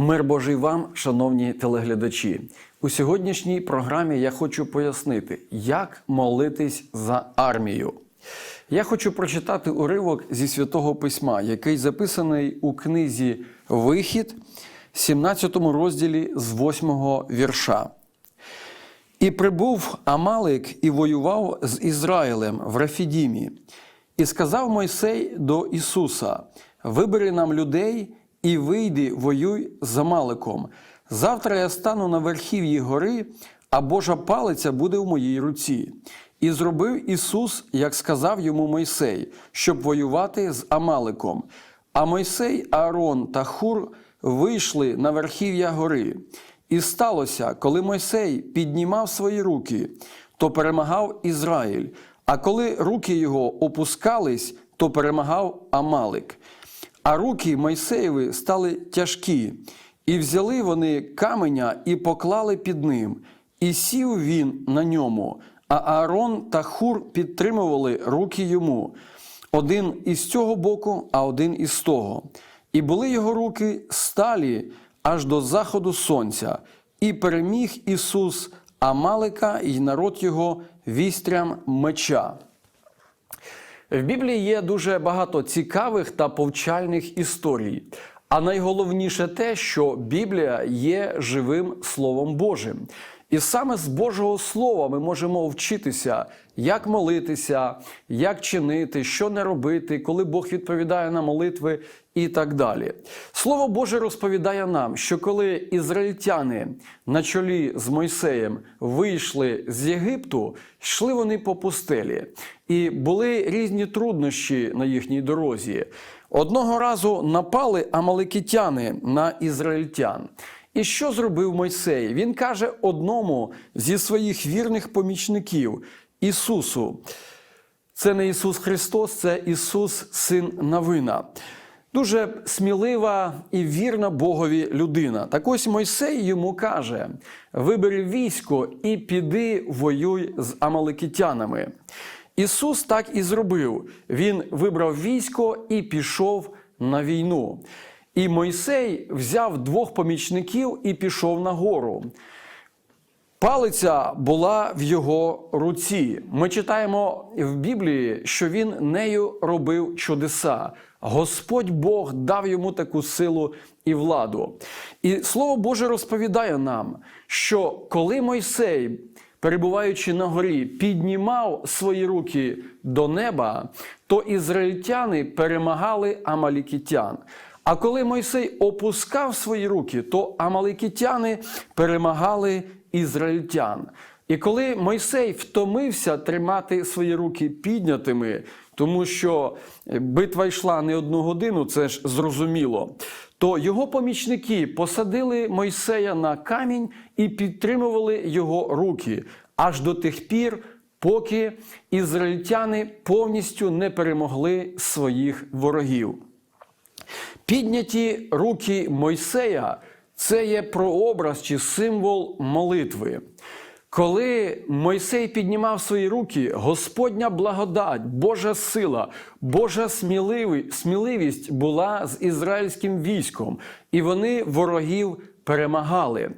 Мир Божий вам, шановні телеглядачі. У сьогоднішній програмі я хочу пояснити, як молитись за армію. Я хочу прочитати уривок зі святого письма, який записаний у книзі Вихід, 17 розділі з 8 вірша. І прибув Амалик і воював з Ізраїлем в Рафідімі. І сказав Мойсей до Ісуса: Вибери нам людей і вийди, воюй з Амаликом. Завтра я стану на верхів'ї гори, а Божа палиця буде в моїй руці. І зробив Ісус, як сказав йому Мойсей, щоб воювати з Амаликом. А Мойсей, Аарон та Хур вийшли на верхів'я гори. І сталося, коли Мойсей піднімав свої руки, то перемагав Ізраїль, а коли руки його опускались, то перемагав Амалик. А руки Мойсеєві стали тяжкі, і взяли вони каменя і поклали під ним, і сів він на ньому, а Аарон та Хур підтримували руки йому, один із цього боку, а один із того. І були його руки сталі аж до заходу сонця, і переміг Ісус Амалика і народ його вістрям меча. В Біблії є дуже багато цікавих та повчальних історій. А найголовніше те, що Біблія є живим Словом Божим. І саме з Божого Слова ми можемо вчитися, як молитися, як чинити, що не робити, коли Бог відповідає на молитви і так далі. Слово Боже розповідає нам, що коли ізраїльтяни на чолі з Мойсеєм вийшли з Єгипту, йшли вони по пустелі, і були різні труднощі на їхній дорозі. Одного разу напали амаликитяни на ізраїльтян. І що зробив Мойсей? Він каже одному зі своїх вірних помічників Ісусу. Це не Ісус Христос, це Ісус, Син Навина. Дуже смілива і вірна Богові людина. Так ось Мойсей йому каже: вибери військо і піди воюй з амаликитянами. Ісус так і зробив. Він вибрав військо і пішов на війну. І Мойсей взяв двох помічників і пішов на гору. Палиця була в його руці. Ми читаємо в Біблії, що він нею робив чудеса. Господь Бог дав йому таку силу і владу. І Слово Боже розповідає нам, що коли Мойсей, перебуваючи на горі, піднімав свої руки до неба, то ізраїльтяни перемагали амалікітян. А коли Мойсей опускав свої руки, то амаликитяни перемагали ізраїльтян. І коли Мойсей втомився тримати свої руки піднятими, тому що битва йшла не одну годину, це ж зрозуміло, то його помічники посадили Мойсея на камінь і підтримували його руки аж до тих пір, поки ізраїльтяни повністю не перемогли своїх ворогів. Підняті руки Мойсея це є прообраз чи символ молитви. Коли Мойсей піднімав свої руки, Господня благодать, Божа сила, Божа сміливість була з ізраїльським військом, і вони ворогів перемагали.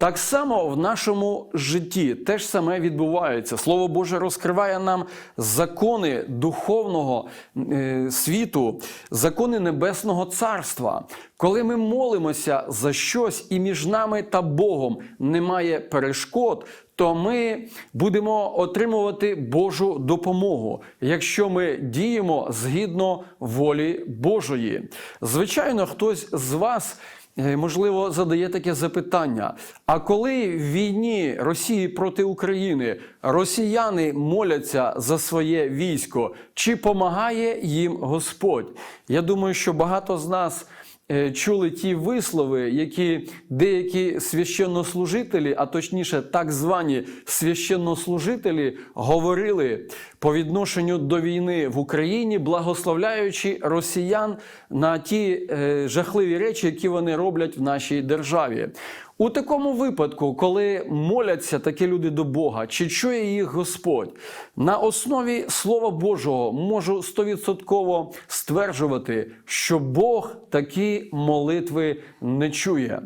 Так само в нашому житті теж саме відбувається. Слово Боже розкриває нам закони духовного е, світу, закони Небесного Царства. Коли ми молимося за щось і між нами та Богом немає перешкод, то ми будемо отримувати Божу допомогу, якщо ми діємо згідно волі Божої. Звичайно, хтось з вас. Е, можливо, задає таке запитання: а коли в війні Росії проти України росіяни моляться за своє військо, чи помагає їм Господь? Я думаю, що багато з нас чули ті вислови, які деякі священнослужителі, а точніше, так звані священнослужителі, говорили по відношенню до війни в Україні, благословляючи росіян на ті е, жахливі речі, які вони роблять в нашій державі. У такому випадку, коли моляться такі люди до Бога, чи чує їх Господь, на основі Слова Божого можу стовідсотково стверджувати, що Бог такі молитви не чує.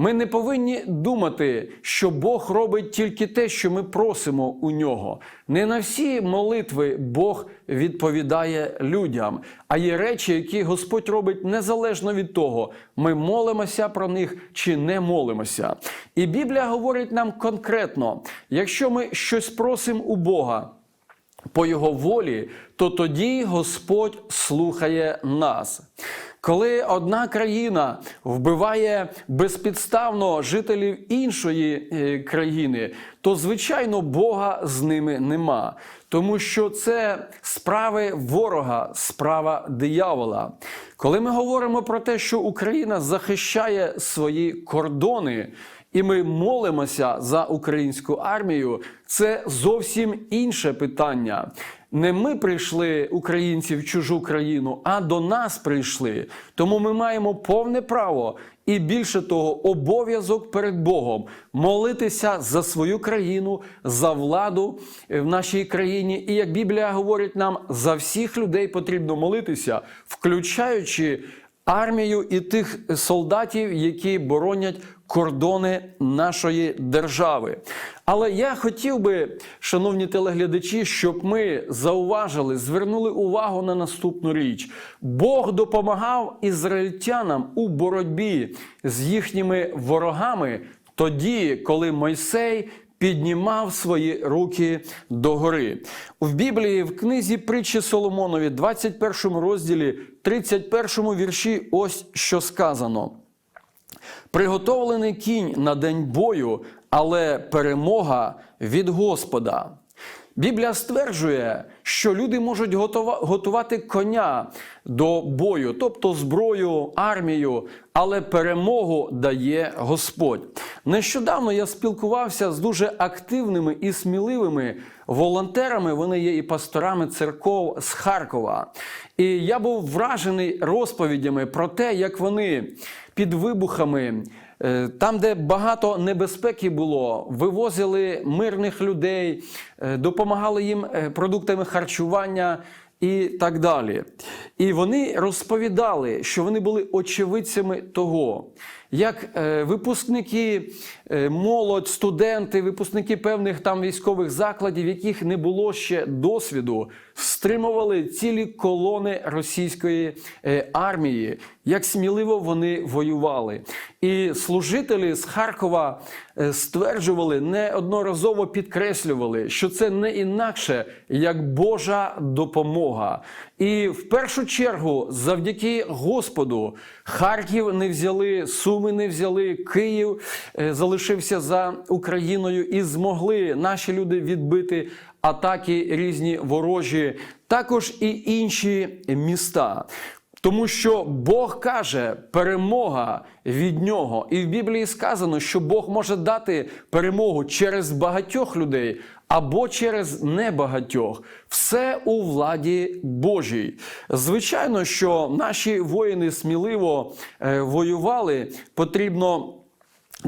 Ми не повинні думати, що Бог робить тільки те, що ми просимо у нього. Не на всі молитви Бог відповідає людям, а є речі, які Господь робить незалежно від того, ми молимося про них чи не молимося. І Біблія говорить нам конкретно: якщо ми щось просимо у Бога, по Його волі, то тоді Господь слухає нас. Коли одна країна вбиває безпідставно жителів іншої е, країни, то звичайно Бога з ними нема, тому що це справи ворога, справа диявола. Коли ми говоримо про те, що Україна захищає свої кордони, і ми молимося за українську армію, це зовсім інше питання. Не ми прийшли українці в чужу країну, а до нас прийшли. Тому ми маємо повне право і більше того, обов'язок перед Богом молитися за свою країну, за владу в нашій країні. І як Біблія говорить нам, за всіх людей потрібно молитися, включаючи армію і тих солдатів, які боронять кордони нашої держави. Але я хотів би, шановні телеглядачі, щоб ми зауважили, звернули увагу на наступну річ: Бог допомагав ізраїльтянам у боротьбі з їхніми ворогами тоді, коли Мойсей. Піднімав свої руки догори. В Біблії, в книзі притчі Соломонові, 21 розділі, 31 вірші, ось що сказано. Приготовлений кінь на день бою, але перемога від Господа. Біблія стверджує, що люди можуть готувати коня до бою, тобто зброю, армію, але перемогу дає Господь. Нещодавно я спілкувався з дуже активними і сміливими волонтерами. Вони є і пасторами церков з Харкова. І я був вражений розповідями про те, як вони під вибухами. е, Там, де багато небезпеки було, вивозили мирних людей, е, допомагали їм е, продуктами харчування і так далі. І вони розповідали, що вони були очевидцями того, як е, випускники, е, молодь, студенти, випускники певних там військових закладів, яких не було ще досвіду, стримували цілі колони російської е, армії, як сміливо вони воювали. І служителі з Харкова стверджували, неодноразово підкреслювали, що це не інакше як Божа допомога. І в першу чергу, завдяки Господу, Харків не взяли, Суми не взяли, Київ е, залишився за Україною і змогли наші люди відбити атаки різні ворожі, також і інші міста. Тому що Бог каже, перемога від нього. І в Біблії сказано, що Бог може дати перемогу через багатьох людей або через небагатьох. Все у владі Божій. Звичайно, що наші воїни сміливо е, воювали, потрібно.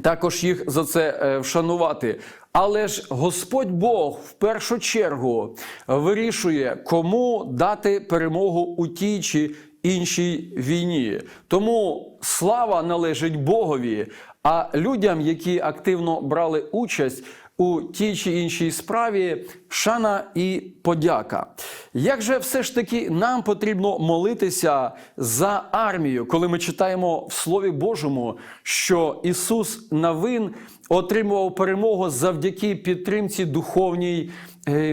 Також їх за це е, вшанувати. Але ж Господь Бог в першу чергу вирішує, кому дати перемогу у тій чи іншій війні. Тому слава належить Богові, а людям, які активно брали участь у тій чи іншій справі, шана і подяка. Як же все ж таки нам потрібно молитися за армію, коли ми читаємо в Слові Божому, що Ісус Навин отримував перемогу завдяки підтримці духовній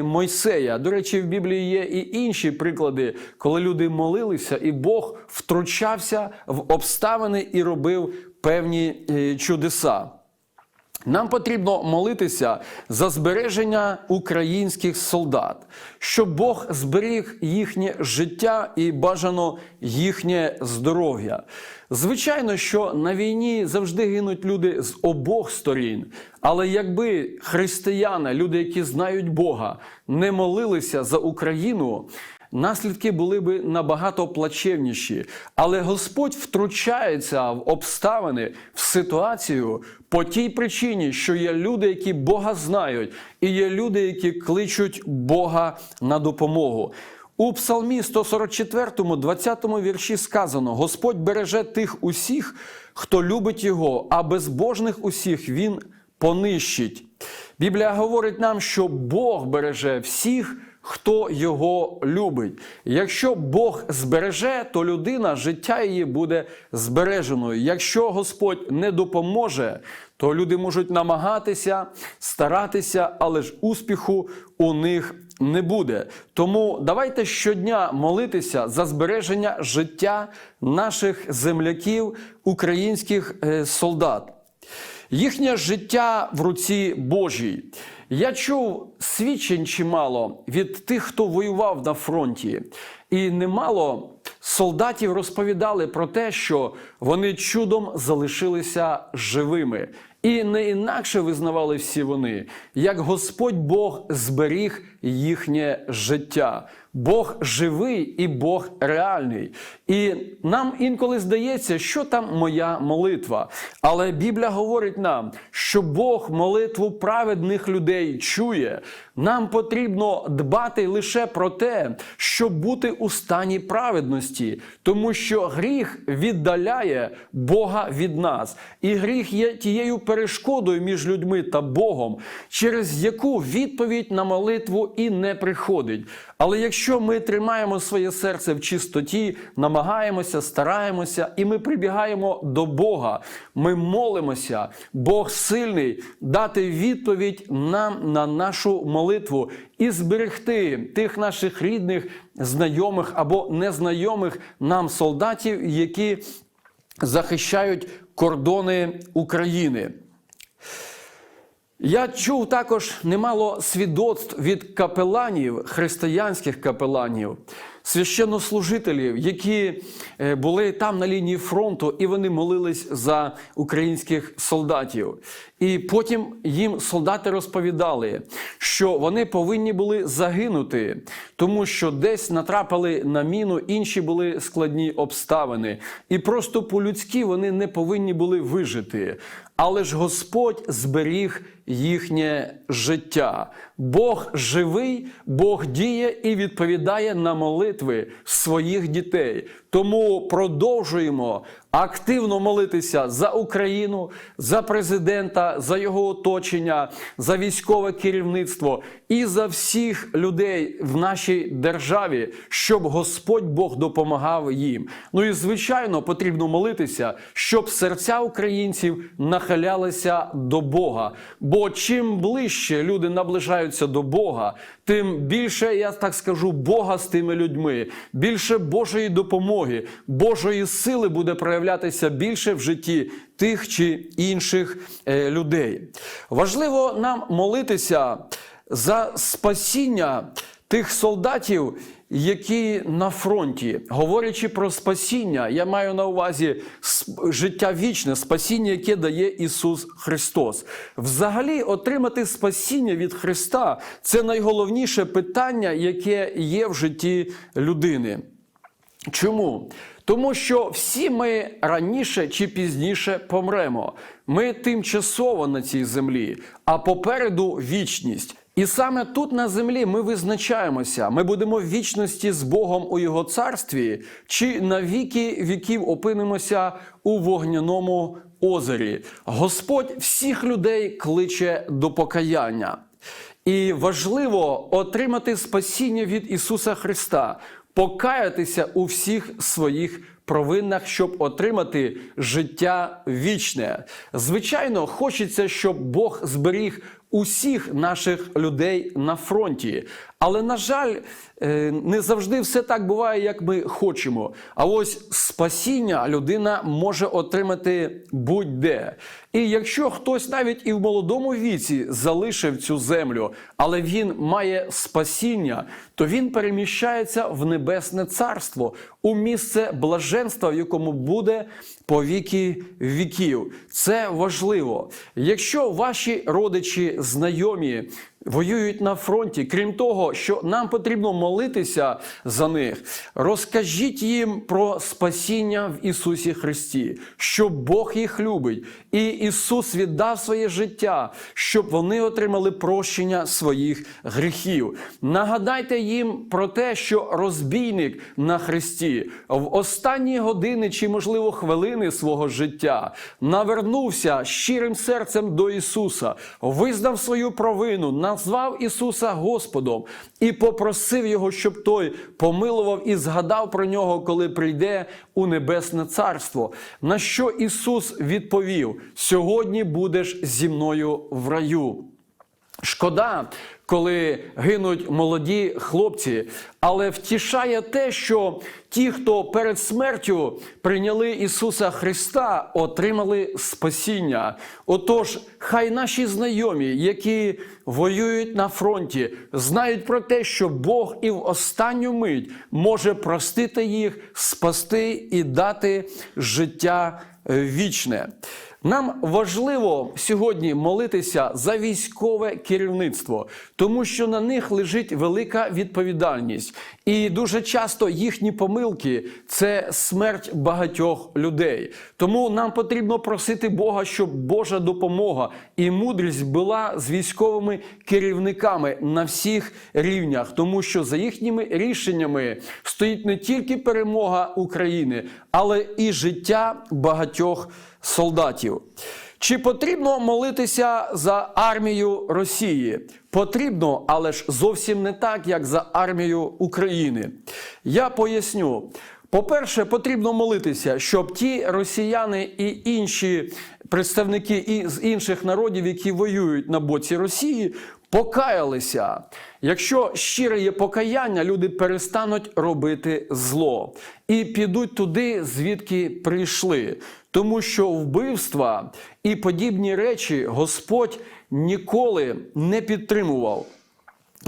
Мойсея. До речі, в Біблії є і інші приклади, коли люди молилися, і Бог втручався в обставини і робив певні е, чудеса. Нам потрібно молитися за збереження українських солдат, щоб Бог зберіг їхнє життя і бажано їхнє здоров'я. Звичайно, що на війні завжди гинуть люди з обох сторін. Але якби християни, люди, які знають Бога, не молилися за Україну, наслідки були би набагато плачевніші. Але Господь втручається в обставини, в ситуацію по тій причині, що є люди, які Бога знають, і є люди, які кличуть Бога на допомогу. У Псалмі 144, 20 вірші сказано: Господь береже тих усіх, хто любить його, а безбожних усіх він понищить. Біблія говорить нам, що Бог береже всіх, хто його любить. Якщо Бог збереже, то людина, життя її буде збереженою. Якщо Господь не допоможе, то люди можуть намагатися, старатися, але ж успіху у них не буде. Тому давайте щодня молитися за збереження життя наших земляків, українських е, солдат. Їхнє життя в руці Божій. Я чув свідчень чимало від тих, хто воював на фронті, і немало солдатів розповідали про те, що вони чудом залишилися живими. І не інакше визнавали всі вони, як Господь Бог зберіг їхнє життя. Бог живий і Бог реальний. І нам інколи здається, що там моя молитва. Але Біблія говорить нам, що Бог молитву праведних людей чує. Нам потрібно дбати лише про те, щоб бути у стані праведності, тому що гріх віддаляє Бога від нас. І гріх є тією перешкодою між людьми та Богом, через яку відповідь на молитву і не приходить. Але якщо ми тримаємо своє серце в чистоті, намагаємося, стараємося, і ми прибігаємо до Бога, ми молимося, Бог сильний дати відповідь нам на нашу молитву і зберегти тих наших рідних, знайомих або незнайомих нам солдатів, які захищають кордони України. Я чув також немало свідоцтв від капеланів, християнських капеланів, священнослужителів, які е, були там на лінії фронту, і вони молились за українських солдатів. І потім їм солдати розповідали, що вони повинні були загинути, тому що десь натрапили на міну, інші були складні обставини, і просто по-людськи вони не повинні були вижити. Але ж Господь зберіг їхнє життя. Бог живий, Бог діє і відповідає на молитви своїх дітей. Тому продовжуємо активно молитися за Україну, за президента, за його оточення, за військове керівництво і за всіх людей в нашій державі, щоб Господь Бог допомагав їм. Ну і звичайно потрібно молитися, щоб серця українців нахилялися до Бога. Бо чим ближче люди наближаються до Бога, тим більше, я так скажу, Бога з тими людьми, більше Божої допомоги, Божої сили буде проявлятися більше в житті тих чи інших е, людей. Важливо нам молитися за спасіння тих солдатів, які на фронті, говорячи про спасіння, я маю на увазі життя вічне, спасіння, яке дає Ісус Христос. Взагалі, отримати спасіння від Христа це найголовніше питання, яке є в житті людини. Чому? Тому що всі ми раніше чи пізніше помремо. Ми тимчасово на цій землі, а попереду вічність. І саме тут на землі ми визначаємося, ми будемо в вічності з Богом у Його царстві, чи на віки віків опинимося у вогняному озері. Господь всіх людей кличе до покаяння. І важливо отримати спасіння від Ісуса Христа, покаятися у всіх своїх провинах, щоб отримати життя вічне. Звичайно, хочеться, щоб Бог зберіг усіх наших людей на фронті. Але, на жаль, е, не завжди все так буває, як ми хочемо. А ось спасіння людина може отримати будь-де. І якщо хтось навіть і в молодому віці залишив цю землю, але він має спасіння, то він переміщається в небесне царство, у місце блаженства, в якому буде по віки віків. Це важливо. Якщо ваші родичі, знайомі воюють на фронті. Крім того, що нам потрібно молитися за них, розкажіть їм про спасіння в Ісусі Христі, що Бог їх любить, і Ісус віддав своє життя, щоб вони отримали прощення своїх гріхів. Нагадайте їм про те, що розбійник на Христі в останні години чи, можливо, хвилини свого життя навернувся щирим серцем до Ісуса, визнав свою провину, назвав Ісуса Господом і попросив Його, щоб той помилував і згадав про нього, коли прийде у Небесне Царство. На що Ісус відповів: Сьогодні будеш зі мною в раю. Шкода, коли гинуть молоді хлопці, але втішає те, що ті, хто перед смертю прийняли Ісуса Христа, отримали спасіння. Отож, хай наші знайомі, які воюють на фронті, знають про те, що Бог і в останню мить може простити їх, спасти і дати життя вічне. Нам важливо сьогодні молитися за військове керівництво, тому що на них лежить велика відповідальність, і дуже часто їхні помилки це смерть багатьох людей. Тому нам потрібно просити Бога, щоб Божа допомога і мудрість була з військовими керівниками на всіх рівнях, тому що за їхніми рішеннями стоїть не тільки перемога України, але і життя багатьох солдатів. Чи потрібно молитися за армію Росії? Потрібно, але ж зовсім не так, як за армію України. Я поясню. По-перше, потрібно молитися, щоб ті росіяни і інші представники і з інших народів, які воюють на боці Росії, покаялися. Якщо щире є покаяння, люди перестануть робити зло і підуть туди, звідки прийшли. Тому що вбивства і подібні речі Господь ніколи не підтримував.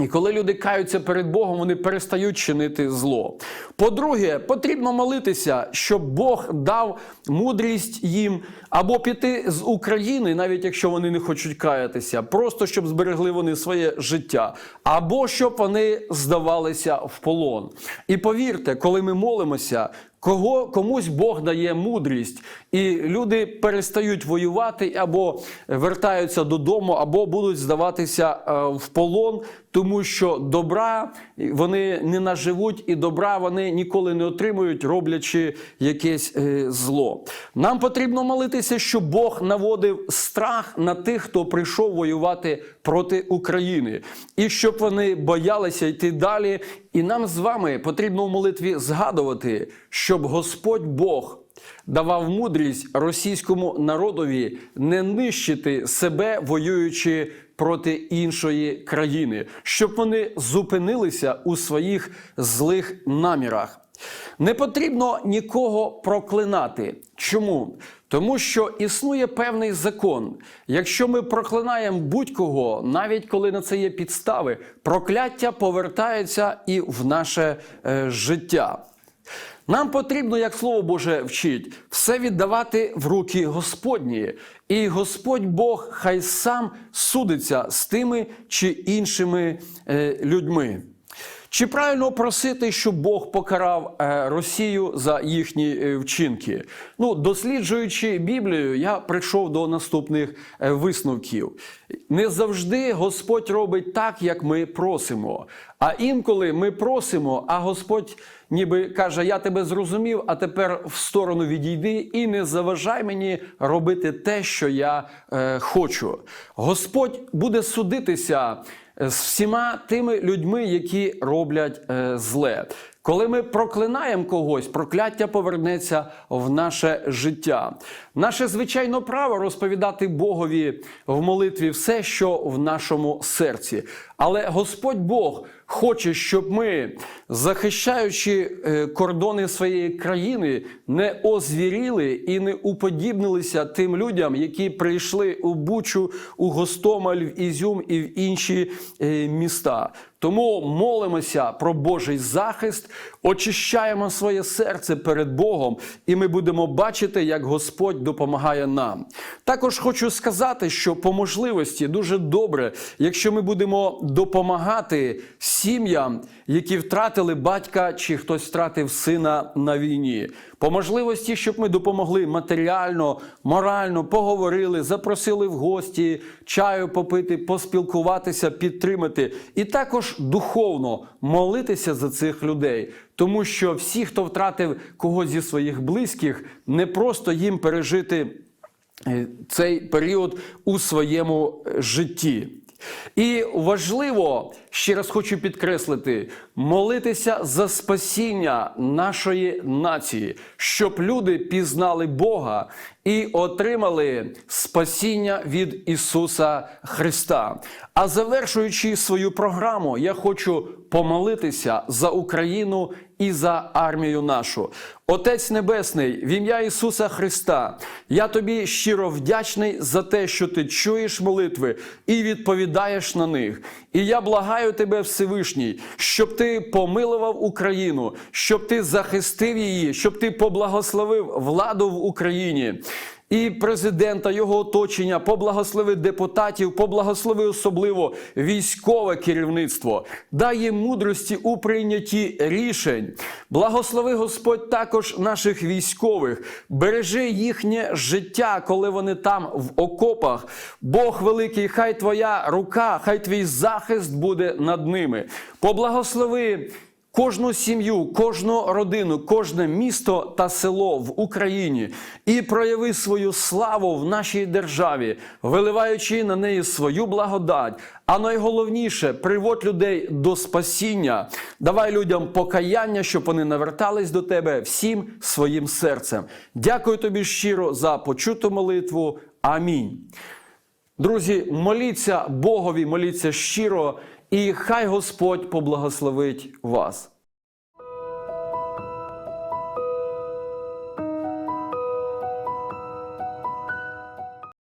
І коли люди каються перед Богом, вони перестають чинити зло. По-друге, потрібно молитися, щоб Бог дав мудрість їм або піти з України, навіть якщо вони не хочуть каятися, просто щоб зберегли вони своє життя, або щоб вони здавалися в полон. І повірте, коли ми молимося, Кого комусь Бог дає мудрість, і люди перестають воювати або вертаються додому, або будуть здаватися е, в полон, тому що добра вони не наживуть, і добра вони ніколи не отримують, роблячи якесь е, зло. Нам потрібно молитися, щоб Бог наводив страх на тих, хто прийшов воювати проти України, і щоб вони боялися йти далі. І нам з вами потрібно в молитві згадувати, щоб Господь Бог давав мудрість російському народові не нищити себе, воюючи проти іншої країни, щоб вони зупинилися у своїх злих намірах. Не потрібно нікого проклинати. Чому? Тому що існує певний закон. Якщо ми проклинаємо будь-кого, навіть коли на це є підстави, прокляття повертається і в наше е, життя. Нам потрібно, як слово Боже вчить, все віддавати в руки Господні, і Господь Бог хай сам судиться з тими чи іншими е, людьми. Чи правильно просити, щоб Бог покарав е, Росію за їхні е, вчинки? Ну, досліджуючи Біблію, я прийшов до наступних е, висновків. Не завжди Господь робить так, як ми просимо. А інколи ми просимо, а Господь ніби каже: Я тебе зрозумів, а тепер в сторону відійди і не заважай мені робити те, що я е, хочу. Господь буде судитися з всіма тими людьми, які роблять е, зле. Коли ми проклинаємо когось, прокляття повернеться в наше життя. Наше звичайно право розповідати Богові в молитві все, що в нашому серці. Але Господь Бог хоче, щоб ми, захищаючи е, кордони своєї країни, не озвіріли і не уподібнилися тим людям, які прийшли у Бучу, у Гостомель, в Ізюм і в інші е, міста. Тому молимося про Божий захист, очищаємо своє серце перед Богом, і ми будемо бачити, як Господь допомагає нам. Також хочу сказати, що по можливості дуже добре, якщо ми будемо допомагати сім'ям, які втратили батька чи хтось втратив сина на війні. По можливості, щоб ми допомогли матеріально, морально, поговорили, запросили в гості, чаю попити, поспілкуватися, підтримати, і також духовно молитися за цих людей. Тому що всі, хто втратив когось зі своїх близьких, не просто їм пережити е, цей період у своєму е, житті. І важливо, ще раз хочу підкреслити, молитися за спасіння нашої нації, щоб люди пізнали Бога і отримали спасіння від Ісуса Христа. А завершуючи свою програму, я хочу помолитися за Україну і за армію нашу. Отець Небесний, в ім'я Ісуса Христа, я тобі щиро вдячний за те, що ти чуєш молитви і відповідаєш на них. І я благаю тебе, Всевишній, щоб ти помилував Україну, щоб ти захистив її, щоб ти поблагословив владу в Україні. І президента, його оточення, поблагослови депутатів, поблагослови особливо військове керівництво, дай їм мудрості у прийнятті рішень. Благослови Господь також наших військових, бережи їхнє життя, коли вони там в окопах. Бог великий, хай твоя рука, хай твій захист буде над ними. Поблагослови. Кожну сім'ю, кожну родину, кожне місто та село в Україні і прояви свою славу в нашій державі, виливаючи на неї свою благодать. А найголовніше приводь людей до спасіння. Давай людям покаяння, щоб вони навертались до тебе всім своїм серцем. Дякую тобі щиро за почуту молитву. Амінь. Друзі, моліться Богові, моліться щиро, і хай Господь поблагословить вас.